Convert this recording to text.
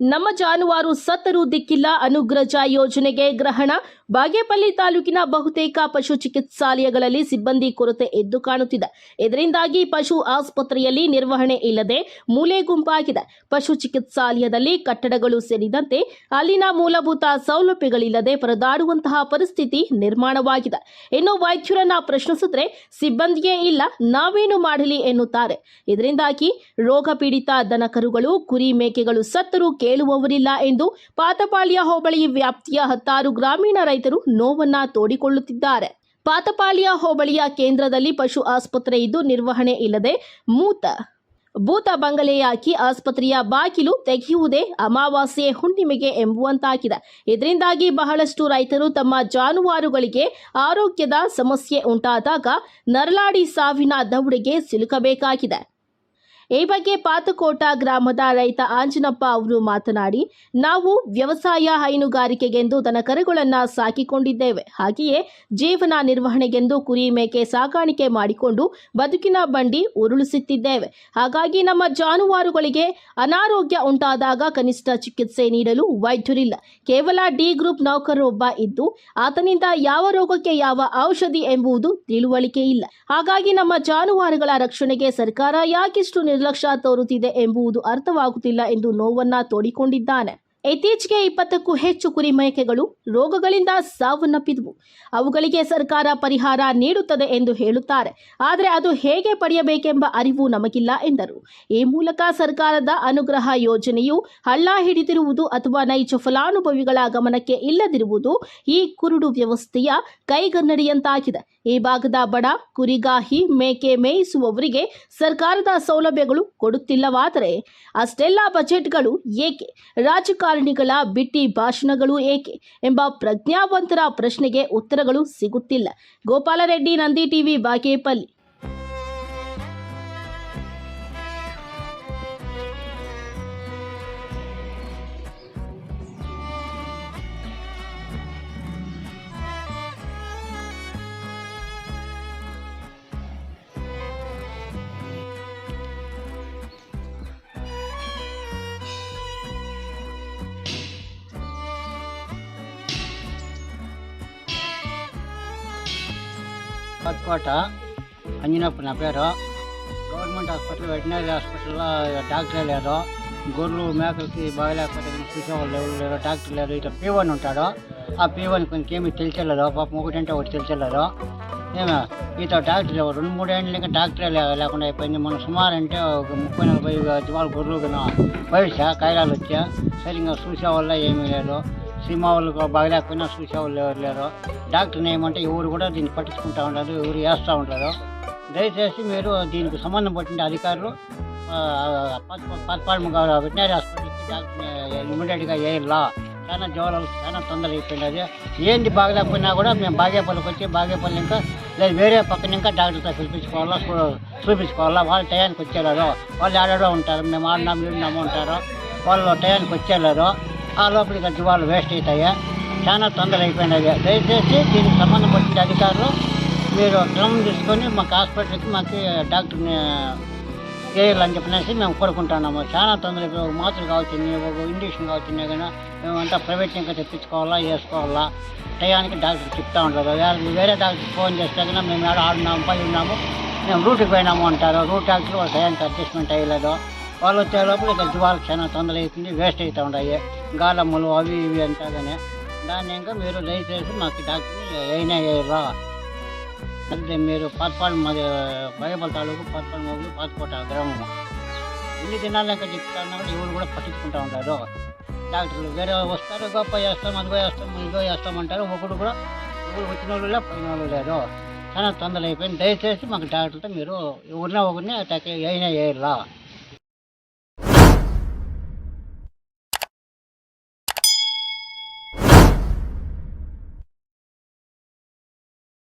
ನಮ್ಮ ಜಾನುವಾರು ಸತ್ತರೂ ದಿಕ್ಕಿಲ್ಲ. ಅನುಗ್ರಜ ಯೋಜನೆಗೆ ಗ್ರಹಣ. ಬಾಗೇಪಲ್ಲಿ ತಾಲೂಕಿನ ಬಹುತೇಕ ಪಶು ಚಿಕಿತ್ಸಾಲಯಗಳಲ್ಲಿ ಸಿಬ್ಬಂದಿ ಕೊರತೆ ಎದ್ದು ಕಾಣುತ್ತಿದೆ. ಇದರಿಂದಾಗಿ ಪಶು ಆಸ್ಪತ್ರೆಯಲ್ಲಿ ನಿರ್ವಹಣೆ ಇಲ್ಲದೆ ಮೂಲೆ ಗುಂಪಾಗಿದೆ. ಪಶು ಚಿಕಿತ್ಸಾಲಯದಲ್ಲಿ ಕಟ್ಟಡಗಳು ಸೇರಿದಂತೆ ಅಲ್ಲಿನ ಮೂಲಭೂತ ಸೌಲಭ್ಯಗಳಿಲ್ಲದೆ ಪರದಾಡುವಂತಹ ಪರಿಸ್ಥಿತಿ ನಿರ್ಮಾಣವಾಗಿದೆ. ಇನ್ನು ವೈದ್ಯರನ್ನ ಪ್ರಶ್ನಿಸಿದ್ರೆ ಸಿಬ್ಬಂದಿಯೇ ಇಲ್ಲ, ನಾವೇನು ಮಾಡಲಿ ಎನ್ನುತ್ತಾರೆ. ಇದರಿಂದಾಗಿ ರೋಗ ಪೀಡಿತ ದನಕರುಗಳು, ಕುರಿ ಮೇಕೆಗಳು ಸತ್ತರೂ ಕೇಳುವವರಿಲ್ಲ ಎಂದು ಪಾತಪಾಳ್ಯ ಹೋಬಳಿ ವ್ಯಾಪ್ತಿಯ ಹತ್ತಾರು ಗ್ರಾಮೀಣ ರೈತರು ನೋವನ್ನ ತೋಡಿಕೊಳ್ಳುತ್ತಿದ್ದಾರೆ. ಪಾತಪಾಳ್ಯ ಹೋಬಳಿಯ ಕೇಂದ್ರದಲ್ಲಿ ಪಶು ಆಸ್ಪತ್ರೆ ಇದ್ದು ನಿರ್ವಹಣೆ ಇಲ್ಲದೆ ಮೂತ, ಭೂತ ಬಂಗಲೆಯಾಕಿ ಆಸ್ಪತ್ರೆಯ ಬಾಗಿಲು ತೆಗೆಯುವುದೇ ಅಮಾವಾಸ್ಯೆ ಹುಣ್ಣಿಮೆಗೆ ಎಂಬುವಂತಾಗಿದೆ. ಇದರಿಂದಾಗಿ ಬಹಳಷ್ಟು ರೈತರು ತಮ್ಮ ಜಾನುವಾರುಗಳಿಗೆ ಆರೋಗ್ಯದ ಸಮಸ್ಯೆ ಉಂಟಾದಾಗ ನರಳಾಡಿ ಸಾವಿನ ದೌಡೆಗೆ ಸಿಲುಕಬೇಕಾಗಿದೆ. ಈ ಬಗ್ಗೆ ಪಾತುಕೋಟ ಗ್ರಾಮದ ರೈತ ಆಂಜನಪ್ಪ ಅವರು ಮಾತನಾಡಿ, ನಾವು ವ್ಯವಸಾಯ ಹೈನುಗಾರಿಕೆಗೆಂದು ದನಕರುಗಳನ್ನು ಸಾಕಿಕೊಂಡಿದ್ದೇವೆ. ಹಾಗೆಯೇ ಜೀವನ ನಿರ್ವಹಣೆಗೆಂದು ಕುರಿ ಮೇಕೆ ಸಾಕಾಣಿಕೆ ಮಾಡಿಕೊಂಡು ಬದುಕಿನ ಬಂಡಿ ಉರುಳಿಸುತ್ತಿದ್ದೇವೆ. ಹಾಗಾಗಿ ನಮ್ಮ ಜಾನುವಾರುಗಳಿಗೆ ಅನಾರೋಗ್ಯ ಉಂಟಾದಾಗ ಕನಿಷ್ಠ ಚಿಕಿತ್ಸೆ ನೀಡಲು ವೈದ್ಯರಿಲ್ಲ. ಕೇವಲ ಡಿ ಗ್ರೂಪ್ ನೌಕರೊಬ್ಬ ಇದ್ದು, ಆತನಿಂದ ಯಾವ ರೋಗಕ್ಕೆ ಯಾವ ಔಷಧಿ ಎಂಬುದು ತಿಳುವಳಿಕೆ ಇಲ್ಲ. ಹಾಗಾಗಿ ನಮ್ಮ ಜಾನುವಾರುಗಳ ರಕ್ಷಣೆಗೆ ಸರ್ಕಾರ ಯಾಕಿಷ್ಟು ನಿರ್ಲಕ್ಷ್ಯ ತೋರುತ್ತಿದೆ ಎಂಬುದು ಅರ್ಥವಾಗುತ್ತಿಲ್ಲ ಎಂದು ನೋವನ್ನ ತೋಡಿಕೊಂಡಿದ್ದಾನೆ. ಇತ್ತೀಚೆಗೆ ಇಪ್ಪತ್ತಕ್ಕೂ ಹೆಚ್ಚು ಕುರಿ ಮೇಕೆಗಳು ರೋಗಗಳಿಂದ ಸಾವನ್ನಪ್ಪಿದವು. ಅವುಗಳಿಗೆ ಸರ್ಕಾರ ಪರಿಹಾರ ನೀಡುತ್ತದೆ ಎಂದು ಹೇಳುತ್ತಾರೆ. ಆದರೆ ಅದು ಹೇಗೆ ಪಡೆಯಬೇಕೆಂಬ ಅರಿವು ನಮಗಿಲ್ಲ ಎಂದರು. ಈ ಮೂಲಕ ಸರ್ಕಾರದ ಅನುಗ್ರಹ ಯೋಜನೆಯು ಹಳ್ಳ ಹಿಡಿದಿರುವುದು ಅಥವಾ ನೈಜ ಫಲಾನುಭವಿಗಳ ಗಮನಕ್ಕೆ ಇಲ್ಲದಿರುವುದು ಈ ಕುರುಡು ವ್ಯವಸ್ಥೆಯ ಕೈಗನ್ನಡಿಯಂತಾಗಿದೆ. ಈ ಭಾಗದ ಬಡ, ಕುರಿಗಾಹಿ, ಮೇಕೆ ಮೇಯಿಸುವವರಿಗೆ ಸರ್ಕಾರದ ಸೌಲಭ್ಯಗಳು ಕೊಡುತ್ತಿಲ್ಲವಾದರೆ ಅಷ್ಟೆಲ್ಲ ಬಜೆಟ್ಗಳು ಏಕೆ? ರಾಜಕಾರಣಿಗಳ ಬಿಟ್ಟಿ ಭಾಷಣಗಳು ಏಕೆ ಎಂಬ ಪ್ರಜ್ಞಾವಂತರ ಪ್ರಶ್ನೆಗೆ ಉತ್ತರಗಳು ಸಿಗುತ್ತಿಲ್ಲ. ಗೋಪಾಲರೆಡ್ಡಿ ನಂದಿ ಟಿವಿ ಬಾಗೇಪಲ್ಲಿ. కొత్తకోట అంజనప్ప నా పేరు. గవర్నమెంట్ హాస్పిటల్ వెటనరీ హాస్పిటల్లో డాక్టర్ లేరు గొర్రెలు మేకలకి బాగలేకపోతే చూసేవాళ్ళు ఎవరు లేరు డాక్టర్ లేరు ఇట్లా పీవన్ ఉంటాడు. ఆ పీవన్ కొంచెం ఏమి తెలిసలేదు పాపం ఒకటంటే ఒకటి తెలిసలేదు ఏమే ఈతో డాక్టర్ లేవు రెండు మూడు ఏళ్ళు ఇంకా డాక్టరే లేకుండా అయిపోయింది. మనం సుమారు అంటే ఒక ముప్పై నలభై జీవాలు గొర్రెలు వయసు వయసా? కాయలాలు వచ్చా? సరిగ్గా చూసేవాళ్ళ ఏమీ లేదు. సినిమా వాళ్ళు బాగలేకపోయినా చూసేవాళ్ళు ఎవరు లేరు. డాక్టర్ని ఏమంటే ఎవరు కూడా దీన్ని పట్టించుకుంటూ ఉంటారు ఎవరు వేస్తూ ఉంటారు దయచేసి మీరు దీనికి సంబంధం పట్టిన అధికారులు పత్పాడు వెటనరీ హాస్పిటల్కి డాక్టర్ ఇమీడియట్గా వేయాలా చాలా జ్వరాలు చాలా తొందర అయిపోయినది ఏంది బాగలేకపోయినా కూడా మేము బాగేపల్లికి వచ్చి బాగేపల్లి ఇంకా లేదు వేరే పక్కన ఇంకా డాక్టర్తో పిలిపించుకోవాలా చూ- చూపించుకోవాలా. వాళ్ళు టయానికి వచ్చేలారు వాళ్ళు ఆడడో ఉంటారు మేము ఆడినాము ఈడినాము ఉంటారు. వాళ్ళు టయానికి వచ్చేలారు ఆ లోపలికి ఇక జీవాలు వేస్ట్ అవుతాయి? చాలా తొందర అయిపోయినది దయచేసి దీనికి సంబంధపడిన అధికారులు మీరు క్రమం తీసుకొని మాకు హాస్పిటల్కి మాకు డాక్టర్ని వేయాలని చెప్పినేసి మేము కోరుకుంటున్నాము. చాలా తొందర ఒక మాత్రలు కావాల్సింది ఒక ఇంజక్షన్ కావాల్సింది కానీ మేమంతా ప్రైవేట్ ఇంకా తెప్పించుకోవాలా వేసుకోవాలా? టయానికి డాక్టర్ చెప్తా ఉంటారు. వేరే వేరే డాక్టర్ ఫోన్ చేస్తే కన్నా మేము ఆడ ఆడున్నాము పై ఉన్నాము మేము రూట్కి పోయినాము అంటారు. రూట్ డాక్టర్ వాళ్ళు టయానికి అడ్జస్ట్మెంట్ అయ్యలేదు. వాళ్ళు వచ్చే లోపల ఇక జీవాలు చాలా తొందర అవుతుంది వేస్ట్ అవుతూ ఉన్నాయి గాలమ్మలు అవి ఇవి అంటాగానే. దాన్ని ఇంకా మీరు దయచేసి మాకు డాక్టర్ అయినా వేయాలా అదే మీరు పాతపాడు మాది బయపల్ తాలూకు పాతపాడు మొదలు పాతకోట గ్రామము. ఇన్ని దినాలు చెప్తాను ఎవరు కూడా పట్టించుకుంటూ ఉంటారు డాక్టర్లు వేరే వస్తారు గొప్ప చేస్తాం అదిగో చేస్తాం ఇదిగో చేస్తామంటారు ఒకడు కూడా ఎవరు వచ్చిన వాళ్ళు పోయిన వాళ్ళు లేరు. చాలా తొందర అయిపోయింది. దయచేసి మాకు డాక్టర్తో మీరు ఎవరినా ఒకరిని అయినా వేయాలా